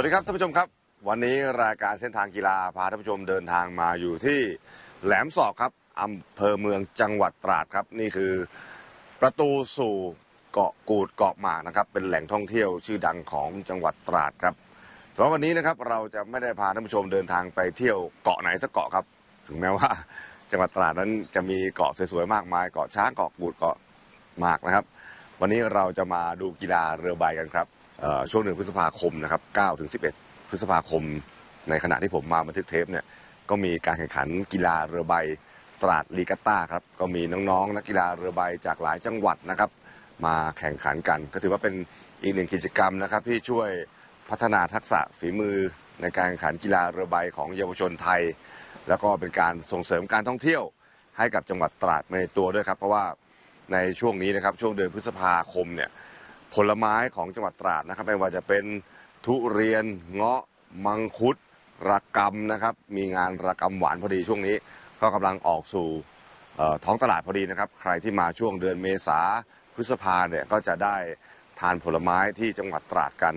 วัสดีครับท่านผู้ชมครับ วันนี้รายการเส้นทางกีฬาพาท่านผู้ชมเดินทางมาอยู่ที่แหลมศอกครับอำเภอเมืองจังหวัดตราดครับ นี่คือประตูสู่เกาะกูดเกาะหมากนะครับ เป็นแหล่งท่องเที่ยวชื่อดังของจังหวัดตราดครับแต่ว่าวันนี้นะครับเราจะไม่ได้พาท่านผู้ชมเดินทางไปเที่ยวเกาะไหนสักเกาะครับ ถึงแม้ว่า จังหวัดตราดนั้นจะมีเกาะสวยๆมากมายเกาะช้างเกาะกูดเกาะหมากนะครับ วันนี้เราจะมาดูกีฬาเรือใบกันครับ ช่วงหนึ่งพฤษภาคมนะครับ9ถึง 11 พฤษภาคม ในขณะที่ผมมาบันทึกเทปเนี่ยก็มีการแข่งขันกีฬาเรือใบตราดลีกาต้าครับก็มีน้องๆนักกีฬาเรือใบจากหลายจังหวัดนะครับ มาแข่งขันกัน ก็ถือว่าเป็นอีกหนึ่งกิจกรรมนะครับ ที่ช่วยพัฒนาทักษะฝีมือในการแข่งขันกีฬาเรือใบของเยาวชนไทย แล้วก็เป็นการส่งเสริมการท่องเที่ยวให้กับจังหวัดตราดในตัวด้วยครับ เพราะว่าในช่วงนี้นะครับช่วงเดือนพฤษภาคมเนี่ย ผลไม้ของจังหวัดตราดนะครับ ไม่ว่าจะเป็นทุเรียนเงาะมังคุดระกำนะครับ มีงานระกำหวานพอดีช่วงนี้ ก็กำลังออกสู่ท้องตลาดพอดีนะครับ ใครที่มาช่วงเดือนเมษาพฤษภาเนี่ยก็จะได้ทานผลไม้ที่จังหวัดตราดกัน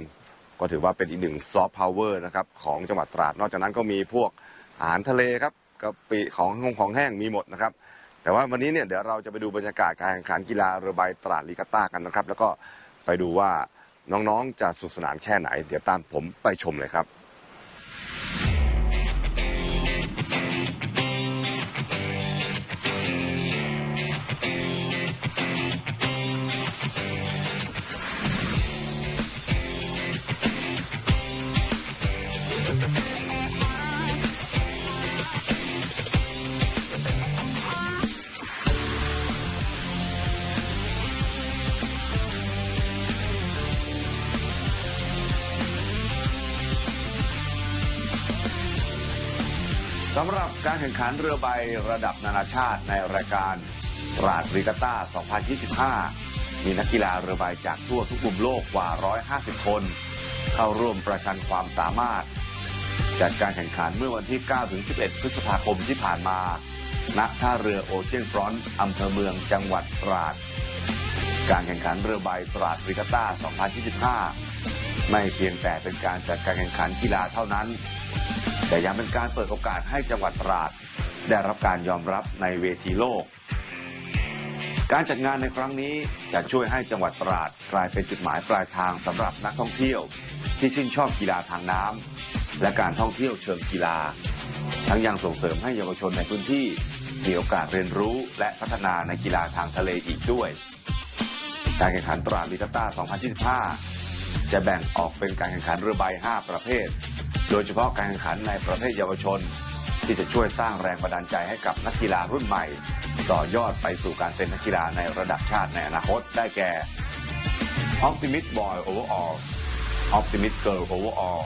ก็ถือว่าเป็นอีกหนึ่งซอฟต์พาวเวอร์นะครับของจังหวัดตราด นอกจากนั้นก็มีพวกอาหารทะเลครับกะปิของหงของแห้งมีหมดนะครับ แต่ว่าวันนี้เนี่ยเดี๋ยวเราจะไปดูบรรยากาศการแข่งขันกีฬาเรือใบตราดลีกาต้ากันนะครับ แล้วก็ ไปดูว่าน้องๆจะสุขสนานแค่ไหน เดี๋ยวตามผมไปชมเลยครับ สำหรับการแข่งขันเรือใบระดับนานาชาติในรายการราดรีกาต้า 2025 มีนักกีฬาเรือใบจากทั่วทุกมุมโลกกว่า 150 คน เข้าร่วมประชันความสามารถ จัดการแข่งขันเมื่อวันที่9-11 พฤษภาคมที่ผ่านมา ณ ท่าเรือโอเชียนฟรอนต์อำเภอเมืองจังหวัดตราด การแข่งขันเรือใบตราดรีกาต้า 2025 ไม่เพียงแต่เป็นการจัดการแข่งขันกีฬาเท่านั้น แต่ยังเป็นการเปิดโอกาสให้จังหวัดตราด ได้รับการยอมรับในเวทีโลก การจัดงานในครั้งนี้จะช่วยให้จังหวัดตราดกลายเป็นจุดหมายปลายทางสำหรับนักท่องเที่ยว ที่ชื่นชอบกีฬาทางน้ำและการท่องเที่ยวเชิงกีฬา ทั้งยังส่งเสริมให้เยาวชนในพื้นที่มีโอกาสเรียนรู้และพัฒนาในกีฬาทางทะเลอีกด้วย การแข่งขันตราดลิกาต้า 2025 จะแบ่งออกเป็นการแข่งขันเรือใบ 5 ประเภท โดยเฉพาะการแข่งขันในประเภทเยาวชน ที่จะช่วยสร้างแรงบันดาลใจให้กับนักกีฬารุ่นใหม่ ต่อยอดไปสู่การเป็นนักกีฬาในระดับชาติในอนาคตได้แก่ Optimist Boy Overall Optimist Girl Overall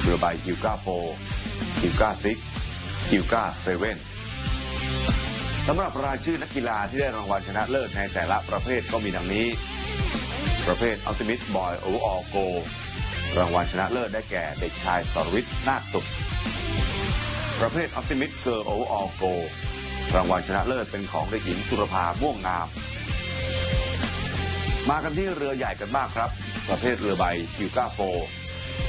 เรือใบฮิวก้าโฟฮิวก้าซิกฮิวก้าเซเว่นสำหรับรายชื่อนักกีฬาที่ได้รางวัลชนะเลิศในแต่ละประเภทก็มีดังนี้ ประเภท Optimist Boy Overall Go รางวัลชนะเลิศได้แก่เด็กชายสรวิทย์นาคสุข ประเภท Optimist Girl Overall Go รางวัลชนะเลิศเป็นของเด็กหญิงสุรภาม่วงงาม มากันที่เรือใหญ่กันบ้างครับ ประเภทเรือใบคิวก้าโฟ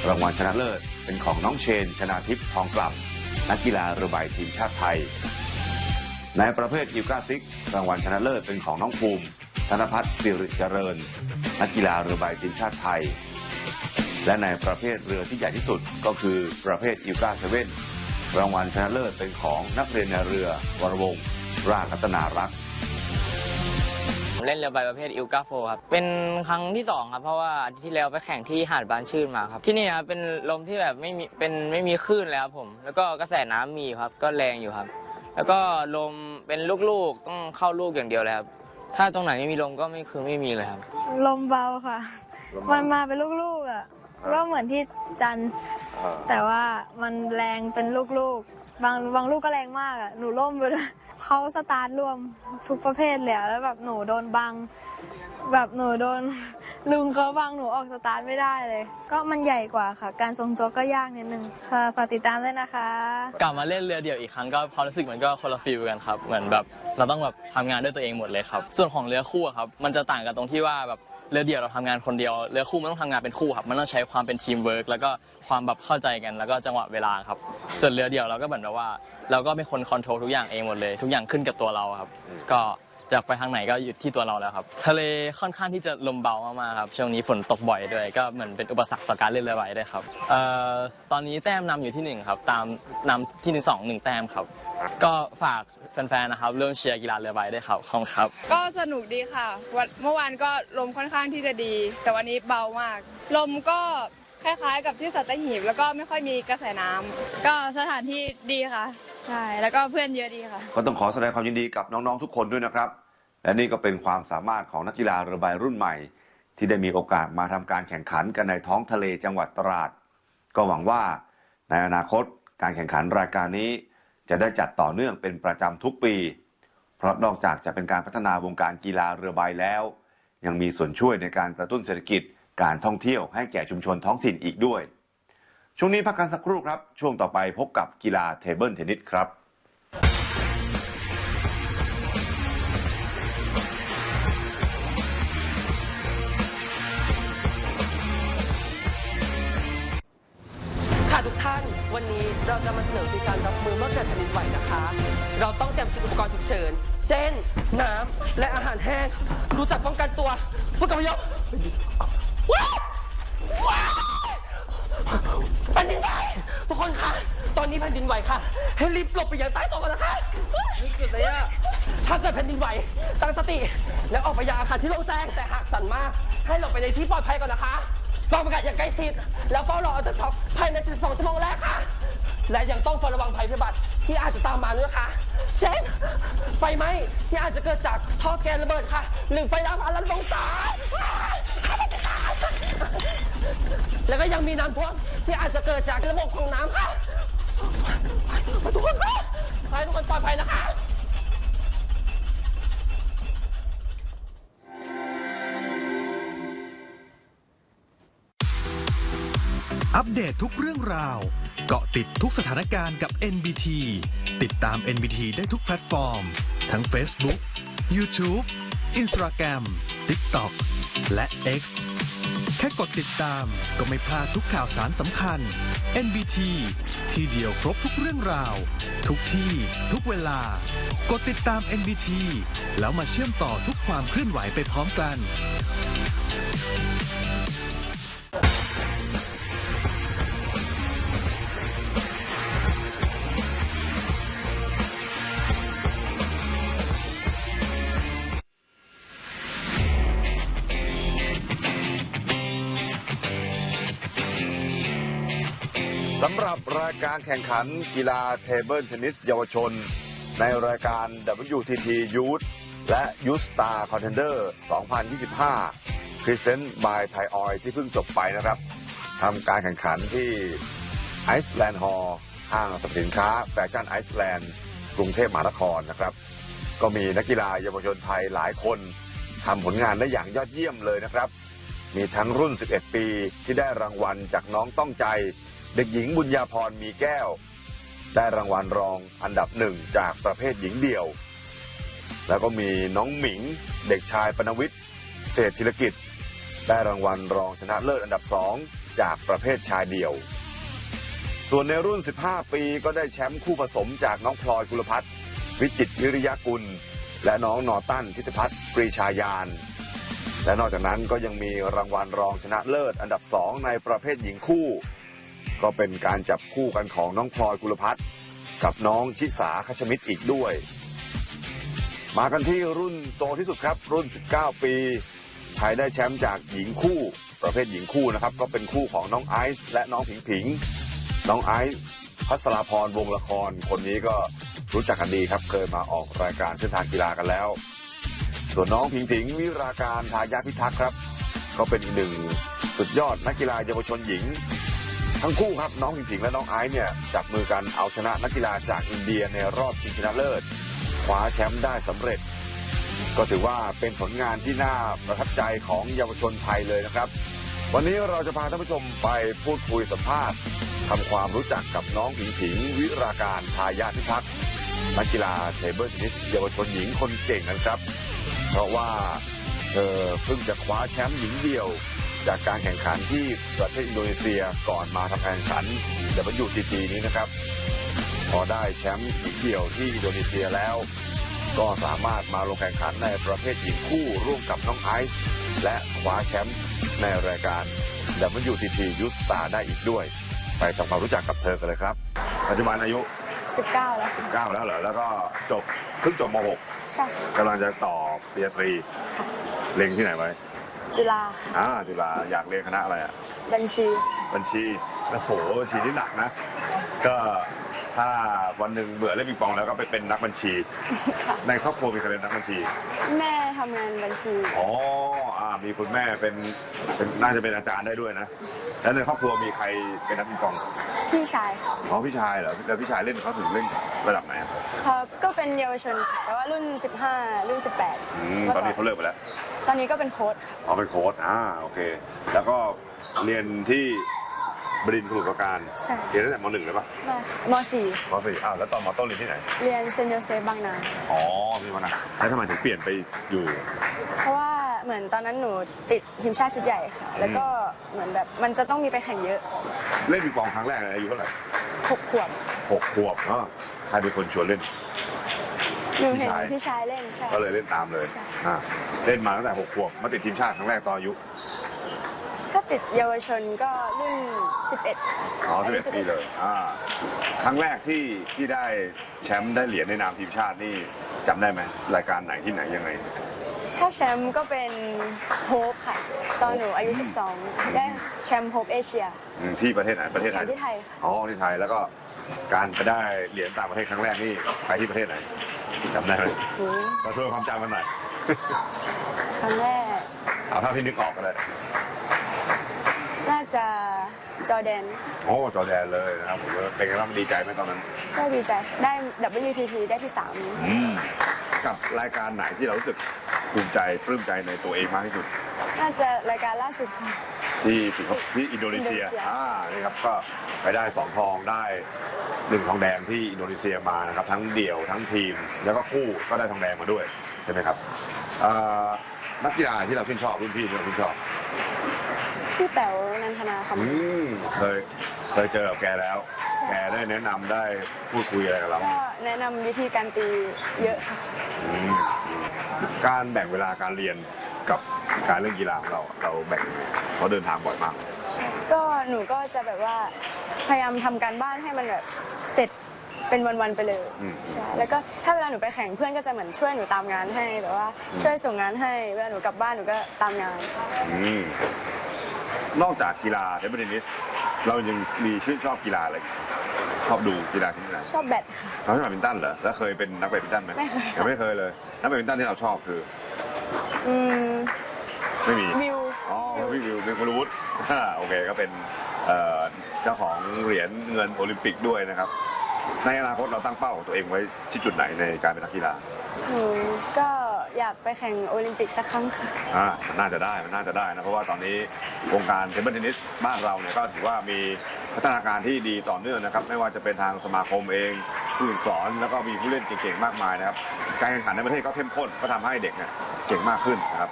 รางวัลชนะเลิศเป็นของน้องเชน ชนาทิพย์ทองกลับ นักกีฬาเรือใบทีมชาติไทย ในประเภทคิวก้าซิกรางวัลชนะเลิศเป็นของน้องภูมิ ธนพัฒน์สิริเจริญ นักกีฬาเรือใบทีมชาติไทย และในประเภทเรือที่ใหญ่ที่สุดก็คือประเภทอิวกาเซเว่นรางวัลชนะเลิศเป็นของนักเรียนในเรือวรวงศ์ราชรัตนารักษ์ผมเล่นเรือใบประเภทอิลกาโฟครับ เป็นครั้งที่สองครับ เพราะว่าอาทิตย์ที่แล้วไปแข่งที่หาดบานชื่นมาครับ ที่นี่ครับเป็นลมที่แบบไม่มีเป็นไม่มีคลื่นเลยครับผม แล้วก็กระแสน้ำมีครับ ก็แรงอยู่ครับ แล้วก็ลมเป็นลูกๆต้องเข้าลูกอย่างเดียวเลยครับ ถ้าตรงไหนไม่มีลมก็ไม่คือไม่มีเลยครับ ลมเบาค่ะ มันมาเป็นลูกๆอะ ก็เหมือนที่จันทร์แต่ว่ามันแรงเป็นลูกๆ บางบางลูกก็แรงมากอะหนูล่มไปเลยเขาสตาร์ทรวมทุกประเภทเลยอะแล้วแบบหนูโดนบัง แบบหนูโดน ลุงเขาบังหนูออกสตาร์ทไม่ได้เลย ก็มันใหญ่กว่าค่ะ การทรงตัวก็ยากนิดนึงค่ะฝากติดตามด้วยนะคะ กลับมาเล่นเรือเดี่ยวอีกครั้งก็ความรู้สึกมันก็คนละฟีลกันครับ เหมือนแบบเราต้องแบบทำงานด้วยตัวเองหมดเลยครับ ส่วนของเรือคู่อะครับ มันจะต่างกันตรงที่ว่าแบบ เรือเดี่ยวเราทำงานคนเดียวเรือคู่มันต้องทำงานเป็นคู่ครับ มันต้องใช้ความเป็นทีมเวิร์กแล้วก็ความแบบเข้าใจกันแล้วก็จังหวะเวลาครับ ส่วนเรือเดี่ยวเราก็เหมือนแบบว่า เราก็เป็นคนคอนโทรลทุกอย่างเองหมดเลย ทุกอย่างขึ้นกับตัวเราครับ ก็จะไปทางไหนก็อยู่ที่ตัวเราแล้วครับ ทะเลค่อนข้างที่จะลมเบามากๆครับช่วงนี้ฝนตกบ่อยด้วย ก็เหมือนเป็นอุปสรรคต่อการเล่นเรือใบด้วยครับเอ่อตอนนี้แต้มนำอยู่ที่หนึ่งครับ ตามนำที่หนึ่งสองหนึ่งแต้มครับ ก็ฝาก แฟนๆนะครับเริ่มเชียร์กีฬาเรือใบด้วยครับขอบคุณครับ ก็สนุกดีค่ะวันเมื่อวานก็ลมค่อนข้างที่จะดี แต่วันนี้เบามาก ลมก็คล้ายๆ กับที่สัตหีบแล้วก็ไม่ค่อยมีกระแสน้ำก็สถานที่ดีค่ะใช่แล้วก็เพื่อนเยอะดีค่ะ ก็ต้องขอแสดงความยินดีกับน้องๆทุกคนด้วยนะครับ และนี่ก็เป็นความสามารถของนักกีฬาเรือใบรุ่นใหม่ ที่ได้มีโอกาสมาทำการแข่งขันกันในท้องทะเลจังหวัดตราด ก็หวังว่าในอนาคตการแข่งขันรายการนี้ จะได้จัดต่อเนื่องเป็นประจำทุกปี เพราะนอกจากจะเป็นการพัฒนาวงการกีฬาเรือใบแล้ว ยังมีส่วนช่วยในการกระตุ้นเศรษฐกิจการท่องเที่ยวให้แก่ชุมชนท้องถิ่นอีกด้วย ช่วงนี้พักกันสักครู่ครับ ช่วงต่อไปพบกับกีฬาเทเบิลเทนนิสครับค่ะทุกท่านวันนี้เราจะมาเสนอวิธีการรับ ผ่นดินไหวนะคะ เราต้องเตรียมชุดอุปกรณ์ฉุกเฉิน เช่น น้ำและอาหารแห้ง รู้จักป้องกันตัวผู้กำยกว้าวว้าวแผ่นดินไหวทุกคนค่ะตอนนี้แผ่นดินไหวค่ะ ให้รีบหลบไปอย่างใต้โต๊ะกันนะคะนี่เกิดอะไรอะถ้าเกิดแผ่นดินไหว ตั้งสติ แล้วออกไปยังอาคารที่โล่งแจ้งแต่หากสั่นมาก ให้หลบไปในที่ปลอดภัยก่อนนะคะฟังประกาศอย่างใกล้ชิด แล้วเฝ้ารออัลตราช็อคภายใน 72 ชั่วโมงแรกค่ะ และยังต้องเฝ้าระวังภัยพิบัติที่อาจจะตามมาด้วยนะคะเช่นไฟไหม้ที่อาจจะเกิดจากท่อแก๊สระเบิดค่ะ หรือไฟดับอันลันลงสายแล้วก็ยังมีน้ำท่วมที่อาจจะเกิดจากระบบของน้ำค่ะทุกคนค่ะให้ทุกคนปลอดภัยนะคะอัปเดตทุกเรื่องราว เกาะติดทุกสถานการณ์กับ NBT ติดตาม NBT ได้ทุกแพลตฟอร์ม ทั้ง Facebook, YouTube, Instagram, TikTok และ X แค่กดติดตามก็ไม่พลาดทุกข่าวสารสำคัญ NBT ที่เดียวครบทุกเรื่องราว ทุกที่ ทุกเวลา กดติดตาม NBT แล้วมาเชื่อมต่อทุกความเคลื่อนไหวไปพร้อมกัน สำหรับรายการแข่งขันกีฬาเทเบิลเทนนิสเยาวชน ในรายการ WTT Youth และ Youth Star Contender 2025 Present by Thai Oil ที่เพิ่งจบไปนะครับทำการแข่งขันที่ไอซ์แลนด์ฮอลล์ห้างสรรพสินค้าแฟชั่นไอซ์แลนด์กรุงเทพมหานครนะครับ ก็มีนักกีฬาเยาวชนไทยหลายคนทำผลงานได้อย่างยอดเยี่ยมเลยนะครับ มีทั้งรุ่น 11 ปีที่ได้รางวัลจากน้องต้องใจ เด็กหญิงบุญญาพรมีแก้ว ได้รางวัลรองอันดับหนึ่งจากประเภทหญิงเดี่ยว แล้วก็มีน้องหมิง เด็กชายปนวิทย์เศรษฐธิรกิจ ได้รางวัลรองชนะเลิศอันดับสองจากประเภทชายเดี่ยว ส่วนในรุ่น 15 ปีก็ได้แชมป์คู่ผสมจากน้องพลอยกุลพัฒน์วิจิตรวิริยากุล และน้องนอตั้นทิติพัฒน์ปรีชายาน และนอกจากนั้นก็ยังมีรางวัลรองชนะเลิศอันดับสองในประเภทหญิงคู่ ก็เป็นการจับคู่กันของน้องพลอยกุลพัฒน์กับน้องชิสาคชมิตรอีกด้วย มากันที่รุ่นโตที่สุดครับ รุ่น 19 ปีไทยได้แชมป์จากหญิงคู่ ประเภทหญิงคู่นะครับ ก็เป็นคู่ของน้องไอซ์และน้องผิงผิง น้องไอซ์พัสราพรวงละคร คนนี้ก็รู้จักกันดีครับ เคยมาออกรายการเส้นทางกีฬากันแล้ว ส่วนน้องผิงผิงวิราการทายาพิทักษ์ครับ ก็เป็นอีกหนึ่งสุดยอดนักกีฬาเยาวชนหญิง ทั้งคู่ครับน้องผิงผิงและน้องไอซ์เนี่ยจับมือกันเอาชนะนักกีฬาจากอินเดียในรอบชิงชนะเลิศคว้าแชมป์ได้สำเร็จ ก็ถือว่าเป็นผลงานที่น่าประทับใจของเยาวชนไทยเลยนะครับ วันนี้เราจะพาท่านผู้ชมไปพูดคุยสัมภาษณ์ทำความรู้จักกับน้องผิงผิงวิราการทายาทพิทักษ์นักกีฬาเทเบิลเทนนิสเยาวชนหญิงคนเก่งนะครับ เพราะว่าเธอเพิ่งจะคว้าแชมป์หญิงเดี่ยว จากการแข่งขันที่ประเทศอินโดนีเซียก่อนมาทำการแข่งขัน WTT นี้นะครับ พอได้แชมป์หญิงเดี่ยวที่อินโดนีเซียแล้ว ก็สามารถมาลงแข่งขันในประเภทหญิงคู่ร่วมกับน้องไอซ์และคว้าแชมป์ในรายการ WTT ยูสตาได้อีกด้วย ไปทำความรู้จักกับเธอกันเลยครับ ปัจจุบันอายุ 19 แล้วค่ะ19แล้วเหรอแล้วก็จบเพิ่งจบมใช่ .6 กำลังจะต่อปริญญาตรีค่ะเล็งที่ไหนไว้ จุฬาอ่าจุฬาอยากเรียนคณะอะไรอะ บัญชี บัญชีโอ้โหบัญชีนี่หนักนะ ก็ถ้าวันหนึ่งเบื่อเล่นปิงปองแล้วก็ไปเป็นนักบัญชี ค่ะ ในครอบครัวมีใครเป็นนักบัญชี แม่ทำงานบัญชี อ๋ออ่ามีคุณแม่เป็นเป็นน่าจะเป็นอาจารย์ได้ด้วยนะ แล้วในครอบครัวมีใครเป็นนักปิงปองพี่ชายค่ะอ๋อพี่ชายเหรอ แล้วพี่ชายเล่นเขาถึงเล่นระดับไหนอะครับก็เป็นเยาวชนค่ะแต่ว่ารุ่น 15 รุ่น18อืมตอนนี้เขาเลิกไปแล้ว ตอนนี้ก็เป็นโค้ชค่ะ อ๋อเป็นโค้ชอ่าโอเค แล้วก็เรียนที่บรินทร์สมุทรปราการใช่ เรียนตั้งแต่มหนึ่งเลยปะมาค่ะมมสี่อ้าวแล้วตอนมต้นเรียนที่ไหน .4 เรียนเซนต์โยเซฟบางนา อ๋อมีมานะแล้วทำไมถึงเปลี่ยนไปอยู่ เพราะว่าเหมือนตอนนั้นหนูติดทีมชาติชุดใหญ่ค่ะ แล้วก็เหมือนแบบมันจะต้องมีไปแข่งเยอะเล่นปิงปองครั้งแรกอายุเท่าไหร่6ขวบหกขวบเนาะใครเป็นคนชวนเล่น หนูเห็นพี่ชายพี่ชายเล่นใช่ ก็เลยเล่นตามเลยใช่ อ่าเล่นมาตั้งแต่หกขวบมาติดทีมชาติครั้งแรกตอนอายุถ้าติดเยาวชนก็รุ่น 11อ๋ออาสิบยุเอ็ดปีเลย อ่า ครั้งแรกที่ที่ได้แชมป์ได้เหรียญในนามทีมชาตินี่จำได้ไหมรายการไหนที่ไหนยังไง ถ้าแชมป์ก็เป็นโฮปค่ะ ตอนหนูอายุ 12 ได้แชมป์โฮปเอเชีย อืมที่ประเทศไหนประเทศไทแข่ยงที่ไทยค่ะ อ๋อที่ไทยแล้วก็การไปได้เหรียญต่างประเทศครั้งแรกนี่ไปที่ประเทศไหน จำได้ไหมหนูมาช่วยความจำกันหน่อย ครั้งแรก เอาเท่าที่นึกออกกันเลยน่าจะจอร์แดน โอ้ จอร์แดนเลยนะครับผมว่าเป็นไงบ้างดีใจไหมตอนนั้น ก็ดีใจค่ะได้ WTT ได้ที่ 3 อืม กับรายการไหนที่เรารู้สึกภูมิใจปลื้มใจในตัวเองมากที่สุด น่าจะรายการล่าสุดค่ะ ที่สิงคโปร์ที่อินโดนีเซีย อินโดนีเซีย อ่า นี่ครับ ก็ไปได้สองทองได้หนึ่งทองแดงที่อินโดนีเซียมานะครับ ทั้งเดี่ยวทั้งทีม แล้วก็คู่ก็ได้ทองแดงมาด้วย ใช่ไหมครับเอ่อนักกีฬาที่เราชื่นชอบรุ่นพี่ที่เราชื่นชอบ พี่แป๋วนันทนาคำอืมเคยเคยเจอกับแกแล้วใช่ แกได้แนะนำได้พูดคุยอะไรกับเราก็แนะนำวิธีการตีเยอะค่ะ อืมการแบ่งเวลาการเรียนกับการเล่นกีฬาของเราเราแบ่งยังไงเพราะเดินทางบ่อยมาก ก็หนูก็จะแบบว่าพยายามทำการบ้านให้มันแบบเสร็จเป็นวันๆไปเลยอืม ใช่แล้วก็ถ้าเวลาหนูไปแข่งเพื่อนก็จะเหมือนช่วยหนูตามงานให้แบบว่าช่วยส่งงานให้เวลาหนูกลับบ้านหนูก็ตามงาน อืมนอกจากกีฬาเทนนิสเรายังมีชื่นชอบกีฬาอะไรอีก ชอบดูกีฬาที่ไหนชอบแบดค่ะเราชอบแบดมินตันเหรอแล้วเคยเป็นนักแบดมินตันไหมไม่เคยยังไม่เคยเลยนักแบดมินตันที่เราชอบคืออืมไม่มีวิวอ๋อพี่วิวเป็นคนวุฒิโอเคก็เป็นเอ่อเจ้าของเหรียญเงินโอลิมปิกด้วยนะครับ ในอนาคตเราตั้งเป้าของตัวเองไว้ที่จุดไหนในการเป็นนักกีฬาหนูก็อยากไปแข่งโอลิมปิกสักครั้งค่ะอ่ามันน่าจะได้มันน่าจะได้นะเพราะว่าตอนนี้วงการเทเบิลเทนนิสบ้านเราเนี่ยก็ถือว่ามี พัฒนาการที่ดีต่อเนื่องนะครับ ไม่ว่าจะเป็นทางสมาคมเองผู้ฝึกสอนแล้วก็มีผู้เล่นเก่งๆมากมายนะครับ การแข่งขันในประเทศก็เข้มข้นก็ทำให้เด็กเนี่ยเก่งมากขึ้นนะครับ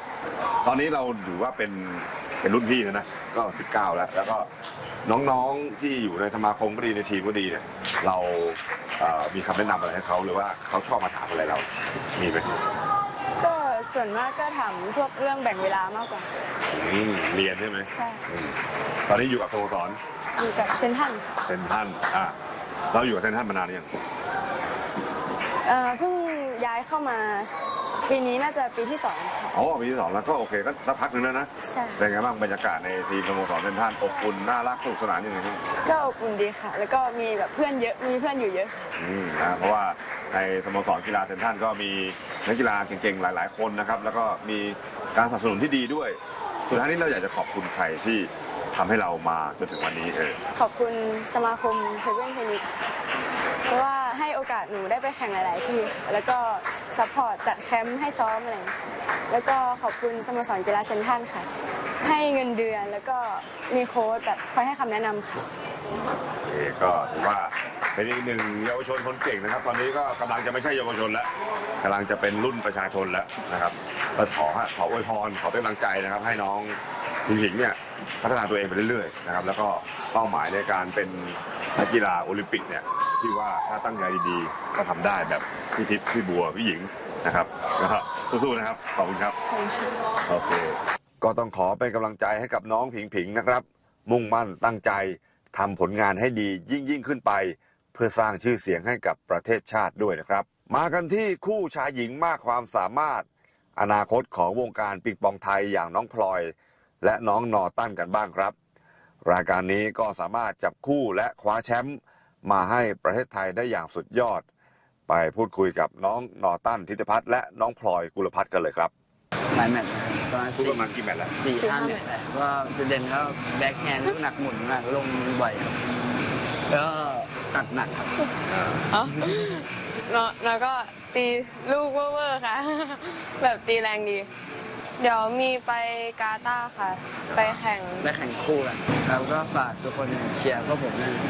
ตอนนี้เราถือว่าเป็นเป็นรุ่นพี่แล้วนะก็ 19 แล้ว แล้วก็น้องๆที่อยู่ในสมาคมก็ดีในทีมก็ดีเนี่ยเราเอ่อมีคำแนะนำอะไรให้เขาหรือว่าเขาชอบมาถามอะไรเรา มีไหมก็ส่วนมากก็ถามพวกเรื่องแบ่งเวลามากกว่าอืมเรียนใช่ไหมใช่อืม ตอนนี้อยู่กับสโมสรอยู่กับเซนทรันค่ะเซนทรันอ่าเราอยู่กับเซนทรันมานานหรือยังเอ่อเพิ่งย้ายเข้ามาปีนี้น่าจะปีที่สองค่ะ อ๋อปีที่สองแล้วก็โอเคก็สักพักหนึ่งแล้วนะใช่ เป็นไงบ้างบรรยากาศในทีมสโมสรเซนทรันอบอุ่นน่ารักสนุกสนานยังไงบ้าง ก็อบอุ่นดีค่ะ แล้วก็มีแบบเพื่อนเยอะ มีเพื่อนอยู่เยอะค่ะอืมนะเพราะว่าในสโมสรกีฬาเซนทรันก็มีนักกีฬาเก่งๆ หลาย ๆ คนนะครับ แล้วก็มีการสนับสนุนที่ดีด้วย สุดท้ายนี้เราอยากจะขอบคุณใครที่ ทำให้เรามาจนถึงวันนี้เออขอบคุณสมาคมเทเบิลเทนนิสเพราะว่าให้โอกาสหนูได้ไปแข่งหลาย ๆ ที่ค่ะแล้วก็ซัพพอร์ตจัดแคมป์ให้ซ้อมอะไรอย่างเงี้ยแล้วก็ขอบคุณสโมสรกีฬาเซนทรันค่ะ ให้เงินเดือนแล้วก็มีโค้ชแบบคอยให้คำแนะนำค่ะ โอเคก็ถือว่าเป็นอีกหนึ่งเยาวชนคนเก่งนะครับ ตอนนี้ก็กำลังจะไม่ใช่เยาวชนแล้วกำลังจะเป็นรุ่นประชาชนแล้วนะครับก็ขอให้ขออวยพรขอเป็นกำลังใจนะครับ ให้น้อง หญิงหญิงเนี่ยพัฒนาตัวเองไปเรื่อยๆนะครับแล้วก็เป้าหมายในการเป็นนักกีฬาโอลิมปิกเนี่ยที่ว่าถ้าตั้งใจดีๆก็ทำได้แบบพี่ทิพย์พี่บัวพี่หญิงนะครับนะครับสู้ๆนะครับขอบคุณครับโอเคก็ต้องขอเป็นกำลังใจให้กับน้องผิงผิงนะครับ มุ่งมั่นตั้งใจทำผลงานให้ดียิ่งยิ่งขึ้นไป เพื่อสร้างชื่อเสียงให้กับประเทศชาติด้วยนะครับ มากันที่คู่ชายหญิงมากความสามารถ อนาคตของวงการปิงปองไทยอย่างน้องพลอย และน้องนอตันกันบ้างครับ รายการนี้ก็สามารถจับคู่และคว้าแชมป์มาให้ประเทศไทยได้อย่างสุดยอด ไปพูดคุยกับน้องนอตันทิติพัฒน์และน้องพลอยกุลพัฒน์กันเลยครับหลายแมตช์นะครับประมาณพูดสี่ประมาณกี่แมตช์แล้วสี่ห้าแมตช์แหละก็จุดเด่นก็แบ็คแฮนด์ลูกหนักหมุนมากลงบ่อยครับแล้วก็ตัดหนักครับอ๋อแล้วแล้วก็ตีลูกเวอร์ๆค่ะ แบบตีแรงดี เดี๋ยวมีไปกาตาร์ค่ะ ไปแข่งไปแข่งคู่กันแล้วก็ฝากทุกคนเชียร์พวกผมด้วยนะ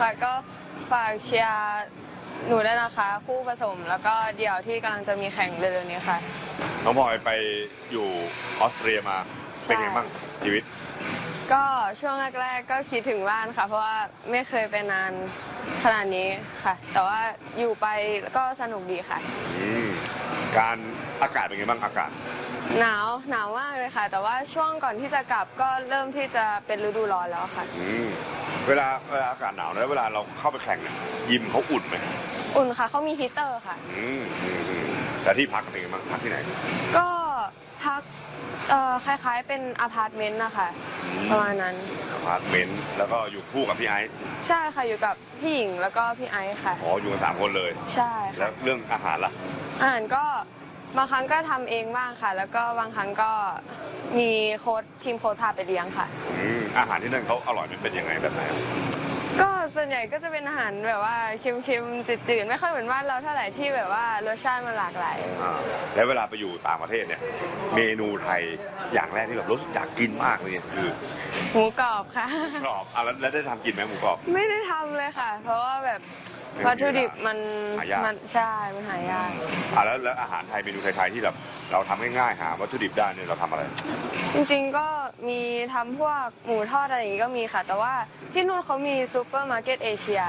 ค่ะก็ฝากเชียร์หนูได้วยนะคะ คู่ผสมแล้วก็เดี่ยวที่กำลังจะมีแข่งเร็วๆนี้ค่ะ น้องพลอยไปอยู่ออสเตรียมาเป็นไงบ้างชีวิต ก็ช่วงแรกๆก็คิดถึงบ้านค่ะ เพราะว่าไม่เคยไปนานขนาดนี้ค่ะ แต่ว่าอยู่ไปก็สนุกดีค่ะ อืมการอากาศเป็นไงบ้างอากาศ หนาวหนาวมากเลยค่ะ แต่ว่าช่วงก่อนที่จะกลับก็เริ่มที่จะเป็นฤดูร้อนแล้วค่ะ อืมเวลาเวลาอากาศหนาวแล้วเวลาเราเข้าไปแข่งเนี่ยยิมเขาอุ่นไหมอุ่นค่ะเขามีฮีตเตอร์ค่ะ อืมอืมอืมแต่ที่พักเป็นไงบ้างพักที่ไหน ก็ พักเอ่อคล้ายๆ เป็นอพาร์ตเมนต์นะคะประมาณนั้น อพาร์ตเมนต์แล้วก็อยู่คู่กับพี่ไอซ์ใช่ค่ะอยู่กับพี่หญิงแล้วก็พี่ไอซ์ค่ะ อ๋ออยู่กันสามคนเลย ใช่แล้ค่ะวเรื่องอาหารล่ะ อาหารก็บางครั้งก็ทำเองบ้างค่ะ แล้วก็บางครั้งก็มีโค้ดทีมโค้ดพาไปเลี้ยงค่ะ อืมอาหารที่นั่นเขาอร่อยมันเป็นยังไงแบบไหน ก็ส่วนใหญ่ก็จะเป็นอาหารแบบว่าเค็มๆจืดๆไม่ค่อยเหมือนบ้านเราเท่าไหร่ที่แบบว่ารสชาติมันหลากหลายอ่าแล้วเวลาไปอยู่ต่างประเทศเนี่ย เมนูไทยอย่างแรกที่แบบรู้สึกอยากกินมากเลยเนี่ยคือหมูกรอบค่ะ กรอบอะแล้วแล้วได้ทำกินไหมหมูกรอบ ไม่ได้ทำเลยค่ะ เพราะว่าแบบ วัตถุดิบมันหายาก มันใช่มันหายาก อะแล้วแล้วอาหารไทยเมนูไทยๆที่แบบเราทำง่ายๆหาวัตถุดิบได้เนี่ยเราทำอะไร จริงๆก็มีทำพวกหมูทอดอะไรอย่างงี้ก็มีค่ะ แต่ว่าที่นู่นเขามีซูเปอร์มาร์เก็ตเอเชีย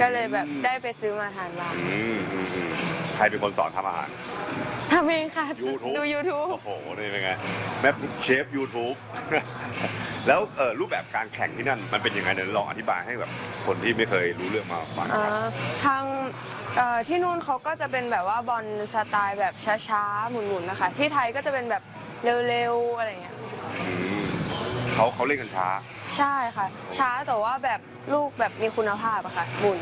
ก็เลยแบบได้ไปซื้อมาทานบ้างอืมอืมอืมใครเป็นคนสอนทำอาหาร ทำเองค่ะ YouTube ดู YouTube โอ้โห นี่เป็นไงแม่เชฟ YouTube แล้วเออรูปแบบการแข่งที่นั่น มันเป็นยังไงเดี๋ยวลองอธิบายให้แบบคนที่ไม่เคยรู้เรื่องมาฟังหน่อยครับอ่าทางเอ่อที่นู่นเขาก็จะเป็นแบบว่าบอลสไตล์แบบช้าๆ หมุนๆนะคะ ที่ไทยก็จะเป็นแบบเร็วๆ อะไรอย่างเงี้ย อืมเขาเขาเล่นกันช้า ใช่ค่ะ ช้าแต่ว่าแบบลูกแบบมีคุณภาพอะค่ะ หมุน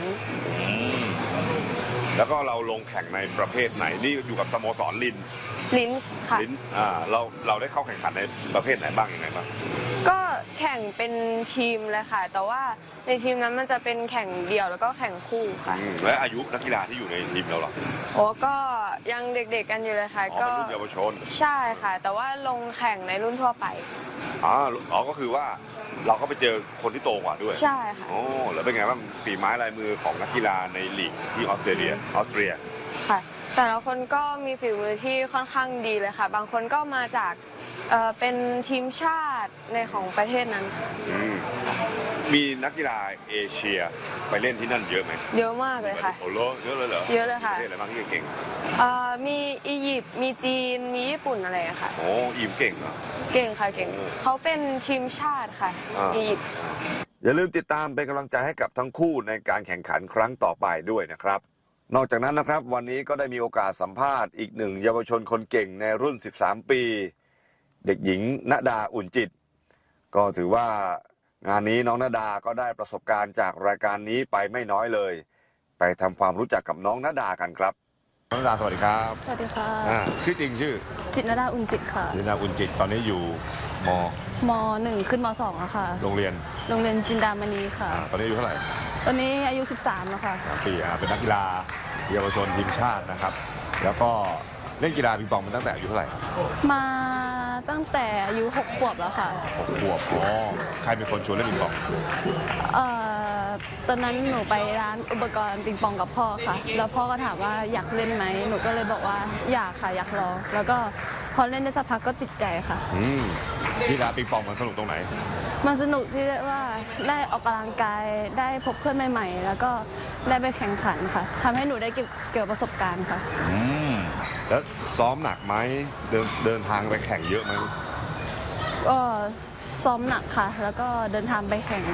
แล้วก็เราลงแข่งในประเภทไหนนี่อยู่กับสโมสรลิน ลินส์ค่ะ ลินอ่าเราเราได้เข้าแข่งขันในประเภทไหนบ้างยังไงบ้างก็แข่งเป็นทีมเลยค่ะ แต่ว่าในทีมนั้นมันจะเป็นแข่งเดี่ยวแล้วก็แข่งคู่ค่ะ อืมและอายุนักกีฬาที่อยู่ในทีมเราเหรอโอ้ก็ยังเด็กๆกันอยู่เลยค่ะ อ๋อก็เป็นรุ่นเยาวชนใช่ค่ะ แต่ว่าลงแข่งในรุ่นทั่วไป อ๋ออ๋อก็คือว่าเราก็ไปเจอคนที่โตกว่าด้วยใช่ค่ะ โอ้แล้วเป็นไงบ้างฝีไม้ลายมือของนักกีฬาในลีกที่ออสเตรเลียออสเตรียค่ะ แต่ละคนก็มีฝีมือที่ค่อนข้างดีเลยค่ะ บางคนก็มาจากเอ่อเป็นทีมชาติในของประเทศนั้นค่ะอืมมีนักกีฬาเอเชียไปเล่นที่นั่นเยอะไหมเยอะมากเลยค่ะ โอ้โหเยอะเลยเหรอเยอะเลยค่ะประเทศอะไรบ้างที่เก่งเอ่อมีอียิปต์มีจีนมีญี่ปุ่นอะไรอะค่ะ ๆโอ้ยิมเก่งเหรอ เก่งค่ะเก่งโอ้เขาเป็นทีมชาติค่ะอ่า อียิปต์ อย่าลืมติดตามเป็นกำลังใจให้กับทั้งคู่ในการแข่งขันครั้งต่อไปด้วยนะครับ นอกจากนั้นนะครับวันนี้ก็ได้มีโอกาสสัมภาษณ์อีกหนึ่งเยาวชนคนเก่งในรุ่น 13 ปี เด็กหญิงณดาอุ่นจิต ก็ถือว่างานนี้น้องณดาก็ได้ประสบการณ์จากรายการนี้ไปไม่น้อยเลย ไปทำความรู้จักกับน้องณดากันครับน้องณดาสวัสดีครับสวัสดีค่ะชื่อจริงชื่อจิตรนดาอุ่นจิตค่ะณดาอุ่นจิตตอนนี้อยู่มมหนึ่งขึ้นมสองแล้วค่ะ โรงเรียนโรงเรียนจินดามณีค่ะตอนนี้อายุเท่าไหร่ ตอนนี้อายุ 13 แล้วค่ะสามปีอะเป็นนักกีฬาเยาวชนทีมชาตินะครับ แล้วก็เล่นกีฬาปิงปองมาตั้งแต่อายุเท่าไหร่มาตั้งแต่อายุ 6 ขวบแล้วค่ะหกขวบอ๋อใครเป็นคนชวนเล่นปิงปองเอ่อตอนนั้นหนูไปร้านอุปกรณ์ปิงปองกับพ่อค่ะ แล้วพ่อก็ถามว่าอยากเล่นไหมหนูก็เลยบอกว่าอยากค่ะอยากลองแล้วก็พ ออเล่นได้สักพักก็ติดใจค่ะ อืมกีฬาปิงปองมันสนุกตรงไหน มันสนุกที่ว่าได้ออกกำลังกายได้พบเพื่อนใหม่ ๆ แล้วก็ได้ไปแข่งขันค่ะทำให้หนูได้เก็บเกี่ยวประสบการณ์ค่ะ อืมแล้วซ้อมหนักไหมเดินเดินทางไปแข่งเยอะไหมก็ซ้อมหนักค่ะ แล้วก็เดินทางไปแข่ง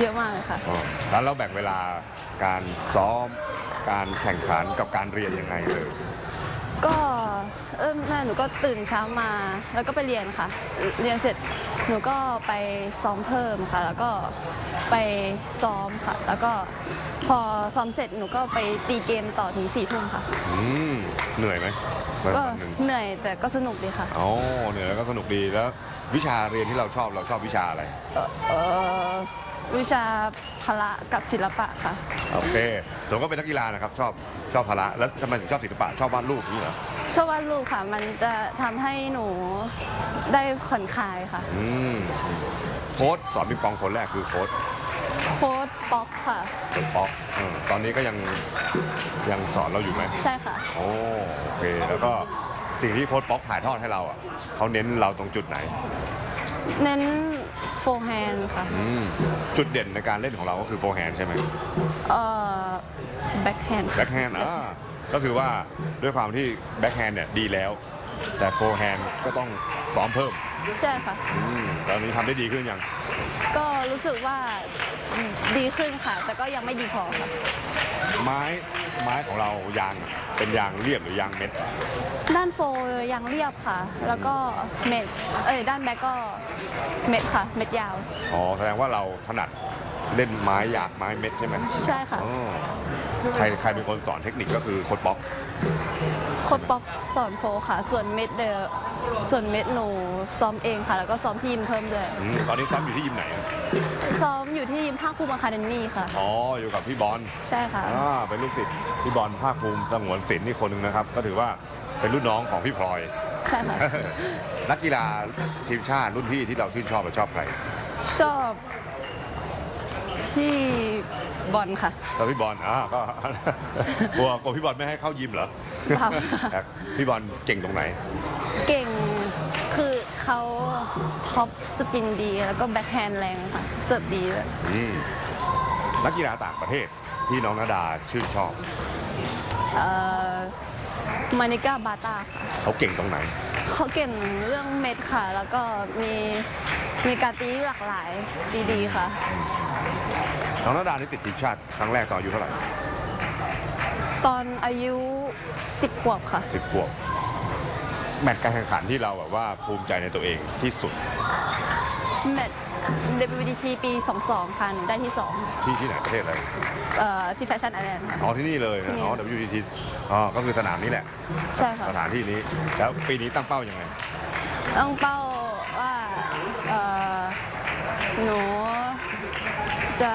เยอะมากเลยค่ะ อ๋อแล้วเราแบ่งเวลาการซ้อม การแข่งขันกับการเรียนยังไงเลย ก็ เริ่มแรกหนูก็ตื่นเช้ามาแล้วก็ไปเรียนค่ะ เรียนเสร็จหนูก็ไปซ้อมเพิ่มค่ะ แล้วก็ไปซ้อมค่ะ แล้วก็พอซ้อมเสร็จหนูก็ไปตีเกมต่อถึงสี่ทุ่มค่ะ อืมเหนื่อยไหมวันก็หนึ่งเหนื่อยแต่ก็สนุกดีค่ะอ๋อเหนื่อยแล้วก็สนุกดีแล้ว วิชาเรียนที่เราชอบเราชอบวิชาอะไร เอ่อเอ่อวิชาพละกับศิลปะค่ะ โอเคสมก็เป็นนักกีฬานะครับ ชอบชอบพละแล้วทำไมถึงชอบศิลปะชอบวาดรูปนี่เหรอ ชอบวาดรูปค่ะ มันจะทำให้หนูได้ผ่อนคลายค่ะ อืมโค้ชสอนปิงปองคนแรกคือโค้ชโค้ดป๊อกค่ะโค้ชป๊อกเออตอนนี้ก็ยังยังสอนเราอยู่ไหมใช่ค่ะ โอ้โอเคแล้วก็สิ่งที่โค้ชป๊อกถ่ายทอดให้เราอะเขาเน้นเราตรงจุดไหน เน้นโฟร์แฮนด์ค่ะ อืมจุดเด่นในการเล่นของเราก็คือโฟร์แฮนด์ใช่ไหมเอ่อแบ็คแฮนด์แบ็คแฮนด์อ่า ก็คือว่าด้วยความที่แบ็คแฮนด์เนี่ยดีแล้ว แต่โฟร์แฮนด์ก็ต้องซ้อมเพิ่มใช่ค่ะ อืมตอนนี้ทำได้ดีขึ้นยังก็รู้สึกว่าดีขึ้นค่ะ แต่ก็ยังไม่ดีพอค่ะไม้ไม้ของเรายางเป็นยางเรียบหรือยางเม็ดด้านโฟร์ยังเรียบค่ะ แล้วก็เม็ดเอ้ยด้านแบ็คก็เม็ดค่ะ เม็ดยาว อ๋อแสดงว่าเราถนัดเล่นไม้ยางไม้เม็ดใช่ไหมใช่ค่ะ อ๋อ ใครใครเป็นคนสอนเทคนิคก็คือโค้ชป๊อกโค้ดป๊อกสอนโฟร์ค่ะ ส่วนเม็ดเดอส่วนเม็ดหนูซ้อมเองค่ะ แล้วก็ซ้อมที่ยิมเพิ่มด้วย อืมตอนนี้ซ้อมอยู่ที่ยิมไหนอะซ้อมอยู่ที่ยิมภาคภูมิอะคาเดมี่ค่ะ อ๋ออยู่กับพี่บอล ใช่ค่ะ อ่าเป็นลูกศิษย์พี่บอลภาคภูมิสงวนศิลป์นี่คนหนึ่งนะครับ ก็ถือว่าเป็นรุ่นน้องของพี่พลอย ใช่ค่ะ นักกีฬาทีมชาติรุ่นพี่ที่เราชื่นชอบเราชอบใครชอบพี่ บอลค่ะชอบพี่บอลอ่าก็ กลัวกลัวพี่บอลไม่ให้เข้ายิมเหรอเปล่าค่ะ ครับพี่บอลเก่งตรงไหน เก่งคือเขาท็อปสปินดี แล้วก็แบ็คแฮนด์แรงค่ะ เสิร์ฟดีด้วยอืมนักกีฬาต่างประเทศที่น้องนาดาชื่นชอบ เอ่อมานิก้าบาตาค่ะเขาเก่งตรงไหน เขาเก่งเรื่องเม็ดค่ะ แล้วก็มีมีการตีที่หลากหลายดีๆค่ะ น้องนาดานี่ติดทีมชาติครั้งแรกตอนอายุเท่าไหร่ตอนอายุ 10 ขวบค่ะ สิบขวบแมตช์การแข่งขันที่เราแบบว่าภูมิใจในตัวเองที่สุดแมตช์ WDT ปี 22 ค่ะ หนูได้ที่2ที่ที่ไหนประเทศอะไรเอ่อที่แฟชั่นไอแลนด์ค่ะ อ๋อที่นี่เลยที่นะนี่ อ๋อ WTT อ๋อก็คือสนามนี้แหละ ใช่ค่ะ สถานที่นี้แล้วปีนี้ตั้งเป้ายังไงต้องเป้าว่าเอ่อหนูจะ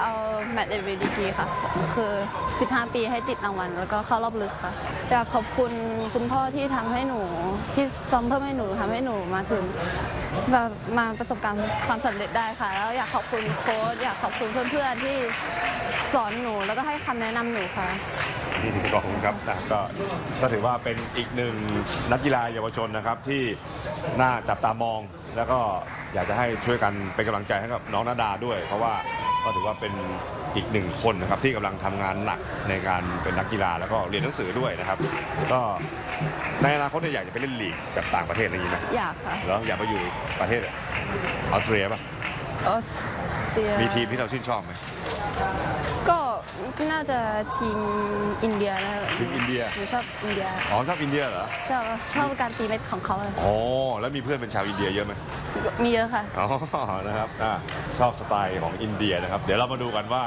เอาแมตช์ WDT ค่ะ คือ 15 ปีให้ติดรางวัล แล้วก็เข้ารอบลึกค่ะ อยากขอบคุณคุณพ่อที่ทำให้หนู ที่ซ้อมเพิ่มให้หนูทำให้หนูมาถึงแบบมาประสบการณ์ความสำเร็จได้ค่ะ แล้วอยากขอบคุณโค้ชอยากขอบคุณเพื่อนๆที่สอนหนูแล้วก็ให้คำแนะนำหนูค่ะขอบคุณครับนะก็ก็ถือว่าเป็นอีกหนึ่งนักกีฬาเยาวชนนะครับที่น่าจับตามอง แล้วก็อยากจะให้ช่วยกันเป็นกำลังใจให้กับน้องนาดาด้วย เพราะว่า ก็ถือว่าเป็นอีกหนึ่งคนนะครับที่กำลังทำงานหนักในการเป็นนักกีฬาแล้วก็เรียนหนังสือด้วยนะครับ ก็ในอนาคตเนี่ยอยากจะไปเล่นลีกกับต่างประเทศอะไรอย่างนี้ไหมอยากค่ะแล้วอยากไปอยู่ประเทศออสเตรียป่ะออสเตรียมีทีมที่เราชื่นชอบไหมก็ น่าจะทีมอินเดียนะทีมอินเดียหนูชอบอินเดีย อ๋อชอบอินเดียเหรอ ชอบชอบการตีเม็ดของเขาอะอ๋อแล้วมีเพื่อนเป็นชาวอินเดียเยอะไหมมีเยอะค่ะ อ๋อ นะครับอ่าชอบสไตล์ของอินเดียนะครับ เดี๋ยวเรามาดูกันว่า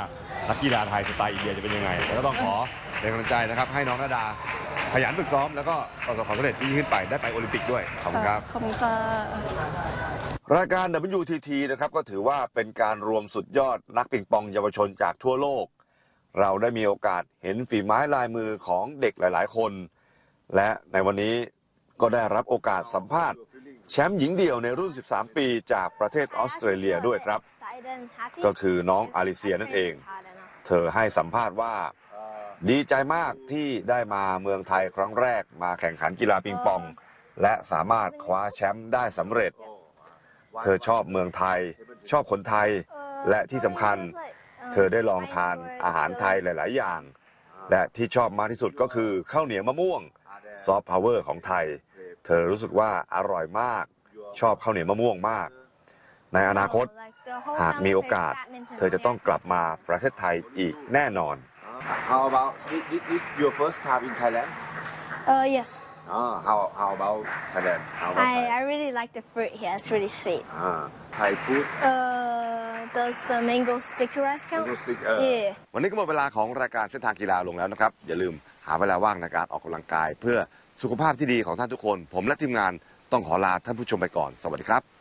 นักกีฬาไทยสไตล์อินเดียจะเป็นยังไง แล้วก็ต้องขอเป็นกำลังใจนะครับให้น้องนาดา ขยันฝึกซ้อมแล้วก็ประสบความสำเร็จยิ่งขึ้นไปได้ไปโอลิมปิกด้วย ขอบคุณครับ ขอบคุณค่ะรายการ WTT นะครับก็ถือว่าเป็นการรวมสุดยอดนักปิงปองเยาวชนจากทั่วโลก เราได้มีโอกาสเห็นฝีไม้ลายมือของเด็กหลาย ๆ คน และในวันนี้ก็ได้รับโอกาสสัมภาษณ์ แชมป์หญิงเดี่ยวในรุ่น 13 ปี จากประเทศออสเตรเลียด้วยครับ ก็คือน้องอาริเซียนั่นเอง เธอให้สัมภาษณ์ว่า ดีใจมากที่ได้มาเมืองไทยครั้งแรกมาแข่งขันกีฬาปิงปอง และสามารถคว้าแชมป์ได้สำเร็จ เธอชอบเมืองไทย ชอบคนไทย และที่สำคัญ เธอได้ลองทานอาหารไทยหลาย ๆ อย่าง และที่ชอบมากที่สุดก็คือข้าวเหนียวมะม่วงซอฟต์พาวเวอร์ของไทย เธอรู้สึกว่าอร่อยมาก ชอบข้าวเหนียวมะม่วงมาก ในอนาคตหากมีโอกาส เธอจะต้องกลับมาประเทศไทยอีกแน่นอน How about this this your first time in Thailand Uh, yes. Ah how how about Thailand How about I, I really like the fruit here. It's really sweet. Ah Thai food Uh, does the mango sticky rice count? Mango stick เออ Yeah. วันนี้ก็หมดเวลาของรายการเส้นทางกีฬาลงแล้วนะครับ อย่าลืมหาเวลาว่างในการออกกำลังกาย เพื่อสุขภาพที่ดีของท่านทุกคน ผมและทีมงานต้องขอลาท่านผู้ชมไปก่อน สวัสดีครับ